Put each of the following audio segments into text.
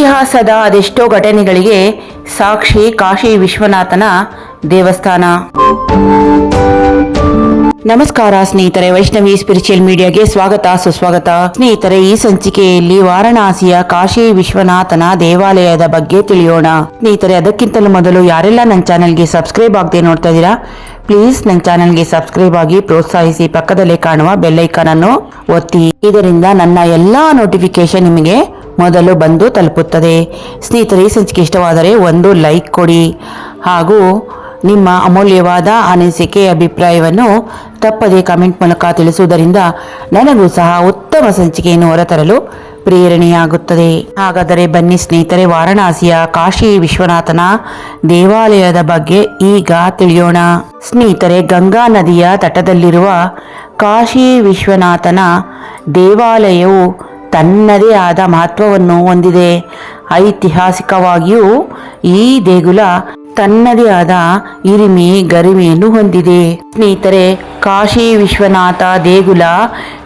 ಇತಿಹಾಸದ ಅದೆಷ್ಟೋ ಘಟನೆಗಳಿಗೆ ಸಾಕ್ಷಿ ಕಾಶಿ ವಿಶ್ವನಾಥನ ದೇವಸ್ಥಾನ. ನಮಸ್ಕಾರ ಸ್ನೇಹಿತರೆ, ವೈಷ್ಣವಿ ಸ್ಪಿರಿಚುವಲ್ ಮೀಡಿಯಾಗೆ ಸ್ವಾಗತ, ಸುಸ್ವಾಗತ. ಸ್ನೇಹಿತರೆ, ಈ ಸಂಚಿಕೆಯಲ್ಲಿ ವಾರಣಾಸಿಯ ಕಾಶಿ ವಿಶ್ವನಾಥನ ದೇವಾಲಯದ ಬಗ್ಗೆ ತಿಳಿಯೋಣ. ಸ್ನೇಹಿತರೆ, ಅದಕ್ಕಿಂತಲೂ ಮೊದಲು ಯಾರೆಲ್ಲ ನನ್ನ ಚಾನೆಲ್ಗೆ ಸಬ್ಸ್ಕ್ರೈಬ್ ಆಗದೆ ನೋಡ್ತಾ ಇದ್ದೀರಾ ಪ್ಲೀಸ್ ನನ್ನ ಚಾನೆಲ್ಗೆ ಸಬ್ಸ್ಕ್ರೈಬ್ ಆಗಿ ಪ್ರೋತ್ಸಾಹಿಸಿ ಪಕ್ಕದಲ್ಲೇ ಕಾಣುವ ಬೆಲ್ ಐಕಾನ್ ಅನ್ನು ಒತ್ತಿ. ಇದರಿಂದ ನನ್ನ ಎಲ್ಲಾ ನೋಟಿಫಿಕೇಶನ್ ನಿಮಗೆ ಮೊದಲು ಬಂದು ತಲುಪುತ್ತದೆ. ಸ್ನೇಹಿತರೆ, ಈ ಸಂಚಿಕೆ ಇಷ್ಟವಾದರೆ ಒಂದು ಲೈಕ್ ಕೊಡಿ. ಹಾಗೂ ನಿಮ್ಮ ಅಮೂಲ್ಯವಾದ ಅನಿಸಿಕೆ, ಅಭಿಪ್ರಾಯವನ್ನು ತಪ್ಪದೆ ಕಮೆಂಟ್ ಮೂಲಕ ತಿಳಿಸುವುದರಿಂದ ನನಗೂ ಸಹ ಉತ್ತಮ ಸಂಚಿಕೆಯನ್ನು ಹೊರತರಲು ಪ್ರೇರಣೆಯಾಗುತ್ತದೆ. ಹಾಗಾದರೆ ಬನ್ನಿ ಸ್ನೇಹಿತರೆ, ವಾರಣಾಸಿಯ ಕಾಶಿ ವಿಶ್ವನಾಥನ ದೇವಾಲಯದ ಬಗ್ಗೆ ಈಗ ತಿಳಿಯೋಣ. ಸ್ನೇಹಿತರೆ, ಗಂಗಾ ನದಿಯ ತಟದಲ್ಲಿರುವ ಕಾಶಿ ವಿಶ್ವನಾಥನ ದೇವಾಲಯವು ತನ್ನದೇ ಆದ ಮಹತ್ವವನ್ನು ಹೊಂದಿದೆ. ಐತಿಹಾಸಿಕವಾಗಿಯೂ ಈ ದೇಗುಲ ತನ್ನದೇ ಆದ ಹಿರಿಮೆ, ಗರಿಮೆಯನ್ನು ಹೊಂದಿದೆ. ಸ್ನೇಹಿತರೆ, ಕಾಶಿ ವಿಶ್ವನಾಥ ದೇಗುಲ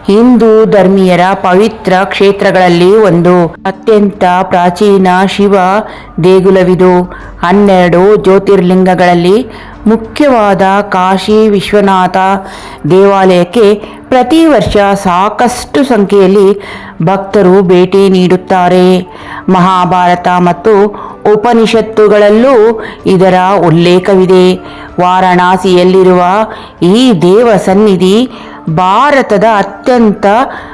ಹಿಂದೂ ಧರ್ಮೀಯರ ಪವಿತ್ರ ಕ್ಷೇತ್ರಗಳಲ್ಲಿ ಒಂದು. ಅತ್ಯಂತ ಪ್ರಾಚೀನ ಶಿವ ದೇಗುಲವಿದು. ಹನ್ನೆರಡು ಜ್ಯೋತಿರ್ಲಿಂಗಗಳಲ್ಲಿ ಮುಖ್ಯವಾದ ಕಾಶಿ ವಿಶ್ವನಾಥ ದೇವಾಲಯಕ್ಕೆ ಪ್ರತಿ ವರ್ಷ ಸಾಕಷ್ಟು ಸಂಖ್ಯೆಯಲ್ಲಿ ಭಕ್ತರು ಭೇಟಿ ನೀಡುತ್ತಾರೆ. ಮಹಾಭಾರತ ಮತ್ತು ಉಪನಿಷತ್ತುಗಳಲ್ಲೂ ಇದರ ಉಲ್ಲೇಖವಿದೆ. ವಾರಣಾಸಿಯಲ್ಲಿರುವ ಈ ದೇವ ಸನ್ನಿಧಿ ಭಾರತದ ಅತ್ಯಂತ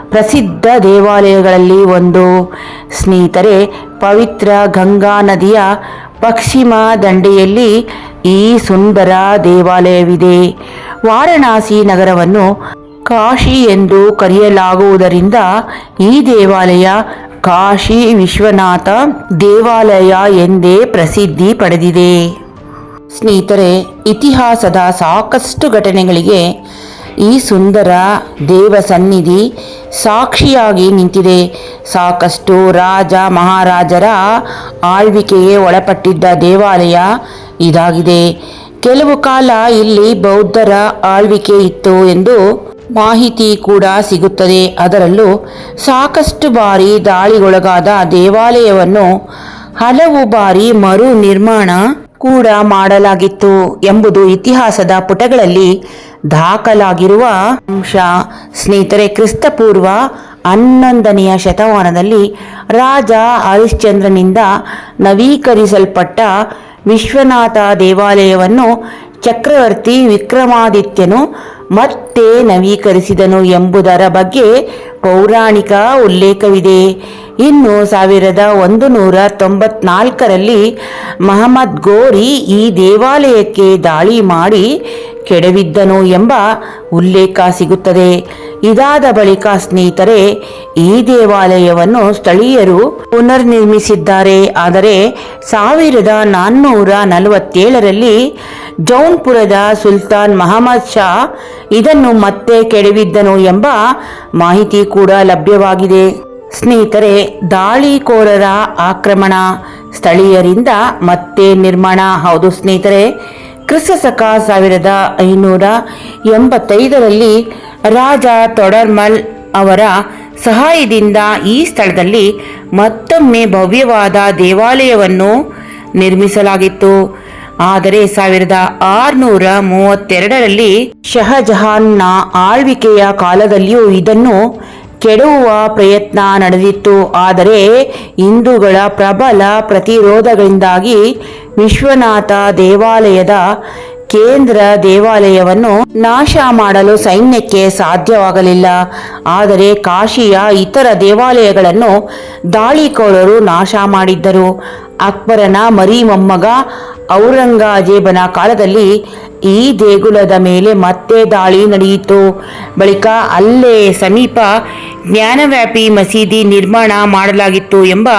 ಪ್ರಸಿದ್ಧ ದೇವಾಲಯಗಳಲ್ಲಿ ಒಂದು. ಸ್ನೇಹಿತರೆ, ಪವಿತ್ರ ಗಂಗಾ ನದಿಯ ಪಶ್ಚಿಮ ದಂಡೆಯಲ್ಲಿ ಈ ಸುಂದರ ದೇವಾಲಯವಿದೆ. ವಾರಣಾಸಿ ನಗರವನ್ನು ಕಾಶಿ ಎಂದು ಕರೆಯಲಾಗುವುದರಿಂದ ಈ ದೇವಾಲಯ ಕಾಶಿ ವಿಶ್ವನಾಥ ದೇವಾಲಯ ಎಂದೇ ಪ್ರಸಿದ್ಧಿ ಪಡೆದಿದೆ. ಸ್ನೇಹಿತರೆ, ಇತಿಹಾಸದ ಸಾಕಷ್ಟು ಘಟನೆಗಳಿಗೆ ಈ ಸುಂದರ ದೇವ ಸನ್ನಿಧಿ ಸಾಕ್ಷಿಯಾಗಿ ನಿಂತಿದೆ. ಸಾಕಷ್ಟು ರಾಜ ಮಹಾರಾಜರ ಆಳ್ವಿಕೆಗೆ ಒಳಪಟ್ಟಿದ್ದ ದೇವಾಲಯ ಇದಾಗಿದೆ. ಕೆಲವು ಕಾಲ ಇಲ್ಲಿ ಬೌದ್ಧರ ಆಳ್ವಿಕೆ ಇತ್ತು ಎಂದು ಮಾಹಿತಿ ಕೂಡ ಸಿಗುತ್ತದೆ. ಅದರಲ್ಲೂ ಸಾಕಷ್ಟು ಬಾರಿ ದಾಳಿಗೊಳಗಾದ ದೇವಾಲಯವನ್ನು ಹಲವು ಬಾರಿ ಮರು ನಿರ್ಮಾಣ ಕೂಡ ಮಾಡಲಾಗಿತ್ತು ಎಂಬುದು ಇತಿಹಾಸದ ಪುಟಗಳಲ್ಲಿ ದಾಖಲಾಗಿರುವ ಅಂಶ. ಸ್ನೇಹಿತರೆ, ಕ್ರಿಸ್ತಪೂರ್ವ ಹನ್ನೊಂದನೆಯ ಶತಮಾನದಲ್ಲಿ ರಾಜ ಹರಿಶ್ಚಂದ್ರನಿಂದ ನವೀಕರಿಸಲ್ಪಟ್ಟ ವಿಶ್ವನಾಥ ದೇವಾಲಯವನ್ನು ಚಕ್ರವರ್ತಿ ವಿಕ್ರಮಾದಿತ್ಯನು ಮತ್ತೆ ನವೀಕರಿಸಿದನು ಎಂಬುದರ ಬಗ್ಗೆ ಪೌರಾಣಿಕ ಉಲ್ಲೇಖವಿದೆ. ಇನ್ನು ಸಾವಿರದ ಒಂದು ನೂರ ತೊಂಬತ್ನಾಲ್ಕರಲ್ಲಿ ಮಹಮ್ಮದ್ ಗೋರಿ ಈ ದೇವಾಲಯಕ್ಕೆ ದಾಳಿ ಮಾಡಿ ಕೆಡವಿದ್ದನು ಎಂಬ ಉಲ್ಲೇಖ ಸಿಗುತ್ತದೆ. ಇದಾದ ಬಳಿಕ ಸ್ನೇಹಿತರೆ, ಈ ದೇವಾಲಯವನ್ನು ಸ್ಥಳೀಯರು ಪುನರ್ನಿರ್ಮಿಸಿದ್ದಾರೆ. ಆದರೆ, ಸಾವಿರದ ನಾನ್ನೂರ ನಲವತ್ತೇಳರಲ್ಲಿ ಜೌನ್ಪುರದ ಸುಲ್ತಾನ್ ಮಹಮ್ಮದ್ ಶಾ ಇದನ್ನು ಮತ್ತೆ ಕೆಡವಿದ್ದನು ಎಂಬ ಮಾಹಿತಿ ಕೂಡ ಲಭ್ಯವಾಗಿದೆ. ಸ್ನೇಹಿತರೆ, ದಾಳಿಕೋರರ ಆಕ್ರಮಣ ಸ್ಥಳೀಯರಿಂದ ಮತ್ತೆ ನಿರ್ಮಾಣ. ಹೌದು ಸ್ನೇಹಿತರೆ ಕ್ರಿಸ್ತಶಕ ಸಾವಿರದ ಐನೂರ ಎಂಬತ್ತೈದರಲ್ಲಿ ರಾಜ ತೊಡರ್ಮಲ್ ಅವರ ಸಹಾಯದಿಂದ ಈ ಸ್ಥಳದಲ್ಲಿ ಮತ್ತೊಮ್ಮೆ ಭವ್ಯವಾದ ದೇವಾಲಯವನ್ನು ನಿರ್ಮಿಸಲಾಗಿತ್ತು. ಆದರೆ ಸಾವಿರದ ಆರುನೂರ ಮೂವತ್ತೆರಡರಲ್ಲಿ ಶಹಜಹಾನ್ನ ಆಳ್ವಿಕೆಯ ಕಾಲದಲ್ಲಿಯೂ ಇದನ್ನು ಕೆಡವುವ ಪ್ರಯತ್ನ ನಡೆದಿತ್ತು. ಆದರೆ ಹಿಂದೂಗಳ ಪ್ರಬಲ ಪ್ರತಿರೋಧಗಳಿಂದಾಗಿ ವಿಶ್ವನಾಥ ದೇವಾಲಯದ ಕೇಂದ್ರ ದೇವಾಲಯವನ್ನು ನಾಶ ಮಾಡಲು ಸೈನ್ಯಕ್ಕೆ ಸಾಧ್ಯವಾಗಲಿಲ್ಲ. ಆದರೆ ಕಾಶಿಯ ಇತರ ದೇವಾಲಯಗಳನ್ನು ದಾಳಿಕೋರರು ನಾಶ ಮಾಡಿದ್ದರು. ಅಕ್ಬರನ ಮರಿ ಮೊಮ್ಮಗ ಔರಂಗಜೇಬನ ಕಾಲದಲ್ಲಿ ಈ ದೇಗುಲದ ಮೇಲೆ ಮತ್ತೆ ದಾಳಿ ನಡೆಯಿತು. ಬಳಿಕ ಅಲ್ಲೇ ಸಮೀಪ ಜ್ಞಾನವ್ಯಾಪಿ ಮಸೀದಿ ನಿರ್ಮಾಣ ಮಾಡಲಾಗಿತ್ತು ಎಂಬ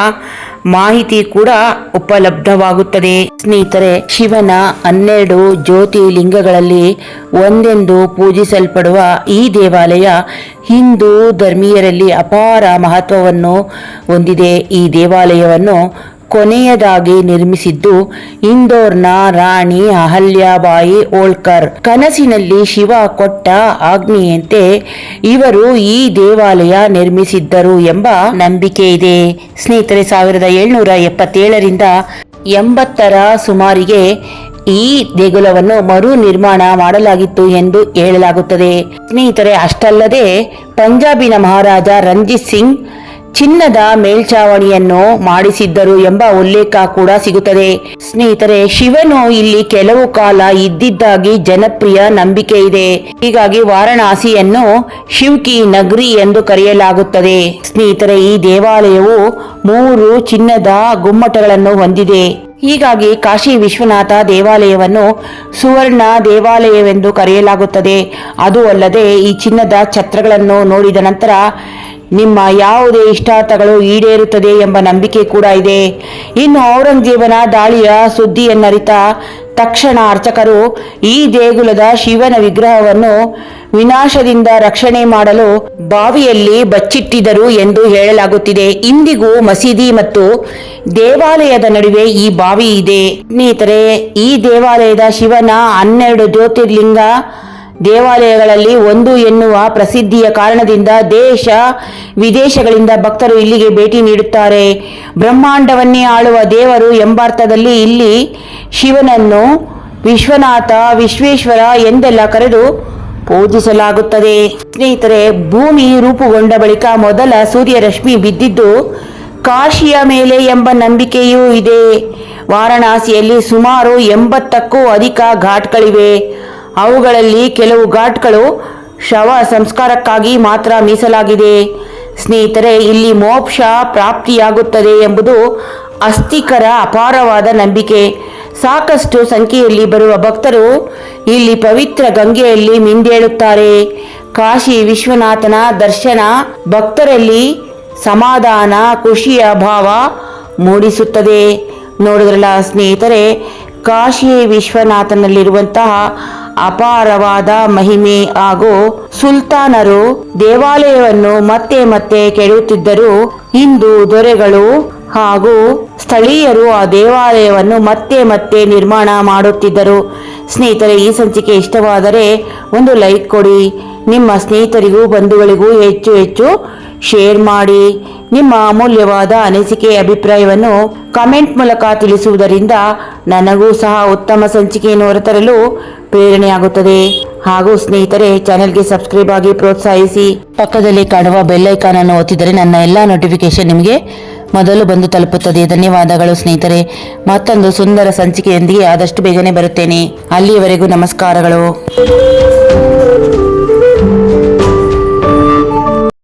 ಮಾಹಿತಿ ಕೂಡ ಉಪಲಬ್ಧವಾಗುತ್ತದೆ. ಸ್ನೇಹಿತರೆ, ಶಿವನ ಹನ್ನೆರಡು ಜ್ಯೋತಿರ್ಲಿಂಗಗಳಲ್ಲಿ ಒಂದೆಂದು ಪೂಜಿಸಲ್ಪಡುವ ಈ ದೇವಾಲಯ ಹಿಂದೂ ಧರ್ಮೀಯರಲ್ಲಿ ಅಪಾರ ಮಹತ್ವವನ್ನು ಹೊಂದಿದೆ. ಈ ದೇವಾಲಯವನ್ನು ಕೊನೆಯದಾಗಿ ನಿರ್ಮಿಸಿದ್ದು ಇಂದೋರ್ನ ರಾಣಿ ಅಹಲ್ಯಾಬಾಯಿ ಓಳ್ಕರ್. ಕನಸಿನಲ್ಲಿ ಶಿವ ಕೊಟ್ಟ ಆಜ್ಞೆಯಂತೆ ಇವರು ಈ ದೇವಾಲಯ ನಿರ್ಮಿಸಿದ್ದರು ಎಂಬ ನಂಬಿಕೆ ಇದೆ. ಸ್ನೇಹಿತರೆ, ಸಾವಿರದ ಏಳ್ನೂರ ಎಪ್ಪತ್ತೇಳರಿಂದ ಎಂಬತ್ತರ ಸುಮಾರಿಗೆ ಈ ದೇಗುಲವನ್ನು ಮರು ನಿರ್ಮಾಣ ಮಾಡಲಾಗಿತ್ತು ಎಂದು ಹೇಳಲಾಗುತ್ತದೆ. ಸ್ನೇಹಿತರೆ, ಅಷ್ಟಲ್ಲದೆ ಪಂಜಾಬಿನ ಮಹಾರಾಜ ರಂಜಿತ್ ಸಿಂಗ್ ಚಿನ್ನದ ಮೇಲ್ಚಾವಣಿಯನ್ನು ಮಾಡಿಸಿದ್ದರು ಎಂಬ ಉಲ್ಲೇಖ ಕೂಡ ಸಿಗುತ್ತದೆ. ಸ್ನೇಹಿತರೆ, ಶಿವನು ಇಲ್ಲಿ ಕೆಲವು ಕಾಲ ಇದ್ದಿದ್ದಾಗಿ ಜನಪ್ರಿಯ ನಂಬಿಕೆ ಇದೆ. ಹೀಗಾಗಿ ವಾರಣಾಸಿಯನ್ನು ಶಿವ್ಕಿ ನಗರಿ ಎಂದು ಕರೆಯಲಾಗುತ್ತದೆ. ಸ್ನೇಹಿತರೆ, ಈ ದೇವಾಲಯವು ಮೂರು ಚಿನ್ನದ ಗುಮ್ಮಟಗಳನ್ನು ಹೊಂದಿದೆ. ಹೀಗಾಗಿ ಕಾಶಿ ವಿಶ್ವನಾಥ ದೇವಾಲಯವನ್ನು ಸುವರ್ಣ ದೇವಾಲಯವೆಂದು ಕರೆಯಲಾಗುತ್ತದೆ. ಅದು ಅಲ್ಲದೆ ಈ ಚಿನ್ನದ ಛತ್ರಗಳನ್ನು ನೋಡಿದ ನಂತರ ನಿಮ್ಮ ಯಾವುದೇ ಇಷ್ಟಾರ್ಥಗಳು ಈಡೇರುತ್ತದೆ ಎಂಬ ನಂಬಿಕೆ ಕೂಡ ಇದೆ. ಇನ್ನು ಔರಂಗಜೇಬನ ದಾಳಿಯ ಸುದ್ದಿಯನ್ನರಿತ ತಕ್ಷಣ ಅರ್ಚಕರು ಈ ದೇಗುಲದ ಶಿವನ ವಿಗ್ರಹವನ್ನು ವಿನಾಶದಿಂದ ರಕ್ಷಣೆ ಮಾಡಲು ಬಾವಿಯಲ್ಲಿ ಬಚ್ಚಿಟ್ಟಿದರು ಎಂದು ಹೇಳಲಾಗುತ್ತಿದೆ. ಇಂದಿಗೂ ಮಸೀದಿ ಮತ್ತು ದೇವಾಲಯದ ನಡುವೆ ಈ ಬಾವಿ ಇದೆ. ಸ್ನೇಹಿತರೆ, ಈ ದೇವಾಲಯದ ಶಿವನ ಹನ್ನೆರಡು ಜ್ಯೋತಿರ್ಲಿಂಗ ದೇವಾಲಯಗಳಲ್ಲಿ ಒಂದು ಎನ್ನುವ ಪ್ರಸಿದ್ಧಿಯ ಕಾರಣದಿಂದ ದೇಶ ವಿದೇಶಗಳಿಂದ ಭಕ್ತರು ಇಲ್ಲಿಗೆ ಭೇಟಿ ನೀಡುತ್ತಾರೆ. ಬ್ರಹ್ಮಾಂಡವನ್ನೇ ಆಳುವ ದೇವರು ಎಂಬರ್ಥದಲ್ಲಿ ಇಲ್ಲಿ ಶಿವನನ್ನು ವಿಶ್ವನಾಥ, ವಿಶ್ವೇಶ್ವರ ಎಂದೆಲ್ಲ ಕರೆದು ಪೂಜಿಸಲಾಗುತ್ತದೆ. ಸ್ನೇಹಿತರೆ, ಭೂಮಿ ರೂಪುಗೊಂಡ ಬಳಿಕ ಮೊದಲ ಸೂರ್ಯರಶ್ಮಿ ಬಿದ್ದಿದ್ದು ಕಾಶಿಯ ಮೇಲೆ ಎಂಬ ನಂಬಿಕೆಯೂ ಇದೆ. ವಾರಣಾಸಿಯಲ್ಲಿ ಸುಮಾರು ಎಂಬತ್ತಕ್ಕೂ ಅಧಿಕ ಘಾಟ್ಗಳಿವೆ. ಅವುಗಳಲ್ಲಿ ಕೆಲವು ಘಾಟ್ಗಳು ಶವ ಸಂಸ್ಕಾರಕ್ಕಾಗಿ ಮಾತ್ರ ಮೀಸಲಾಗಿದೆ. ಸ್ನೇಹಿತರೆ, ಇಲ್ಲಿ ಮೋಕ್ಷ ಪ್ರಾಪ್ತಿಯಾಗುತ್ತದೆ ಎಂಬುದು ಅಸ್ಥಿಕರ ಅಪಾರವಾದ ನಂಬಿಕೆ. ಸಾಕಷ್ಟು ಸಂಖ್ಯೆಯಲ್ಲಿ ಬರುವ ಭಕ್ತರು ಇಲ್ಲಿ ಪವಿತ್ರ ಗಂಗೆಯಲ್ಲಿ ಮಿಂದೇಳುತ್ತಾರೆ. ಕಾಶಿ ವಿಶ್ವನಾಥನ ದರ್ಶನ ಭಕ್ತರಲ್ಲಿ ಸಮಾಧಾನ, ಖುಷಿಯ ಭಾವ ಮೂಡಿಸುತ್ತದೆ. ನೋಡಿದ್ರಲ್ಲ ಸ್ನೇಹಿತರೆ, ಕಾಶಿ ವಿಶ್ವನಾಥನಲ್ಲಿರುವಂತಹ ಅಪಾರವಾದ ಮಹಿಮೆ ಹಾಗೂ ಸುಲ್ತಾನರು ದೇವಾಲಯವನ್ನು ಮತ್ತೆ ಮತ್ತೆ ಕೆಡುತ್ತಿದ್ದರು ಇಂದು ದೊರೆಗಳು ಹಾಗೂ ಸ್ಥಳೀಯರು ಆ ದೇವಾಲಯವನ್ನು ಮತ್ತೆ ಮತ್ತೆ ನಿರ್ಮಾಣ ಮಾಡುತ್ತಿದ್ದರು. ಸ್ನೇಹಿತರೆ, ಈ ಸಂಚಿಕೆ ಇಷ್ಟವಾದರೆ ಒಂದು ಲೈಕ್ ಕೊಡಿ. ನಿಮ್ಮ ಸ್ನೇಹಿತರಿಗೂ, ಬಂಧುಗಳಿಗೂ ಹೆಚ್ಚು ಹೆಚ್ಚು ಶೇರ್ ಮಾಡಿ. ನಿಮ್ಮ ಅಮೂಲ್ಯವಾದ ಅನಿಸಿಕೆ, ಅಭಿಪ್ರಾಯವನ್ನು ಕಮೆಂಟ್ ಮೂಲಕ ತಿಳಿಸುವುದರಿಂದ ನನಗೂ ಸಹ ಉತ್ತಮ ಸಂಚಿಕೆಯನ್ನು ಹೊರತರಲು ಪ್ರೇರಣೆಯಾಗುತ್ತದೆ. ಹಾಗೂ ಸ್ನೇಹಿತರೆ ಚಾನೆಲ್ಗೆ ಸಬ್ಸ್ಕ್ರೈಬ್ ಆಗಿ ಪ್ರೋತ್ಸಾಹಿಸಿ. ಪಕ್ಕದಲ್ಲಿ ಕಾಣುವ ಬೆಲ್ ಐಕಾನ್ ಅನ್ನು ಒತ್ತಿದರೆ ನನ್ನ ಎಲ್ಲ ನೋಟಿಫಿಕೇಶನ್ ನಿಮಗೆ ಮೊದಲು ಬಂದು ತಲುಪುತ್ತದೆ. ಧನ್ಯವಾದಗಳು ಸ್ನೇಹಿತರೆ. ಮತ್ತೊಂದು ಸುಂದರ ಸಂಚಿಕೆಯೊಂದಿಗೆ ಆದಷ್ಟು ಬೇಗನೆ ಬರುತ್ತೇನೆ. ಅಲ್ಲಿಯವರೆಗೂ ನಮಸ್ಕಾರಗಳು.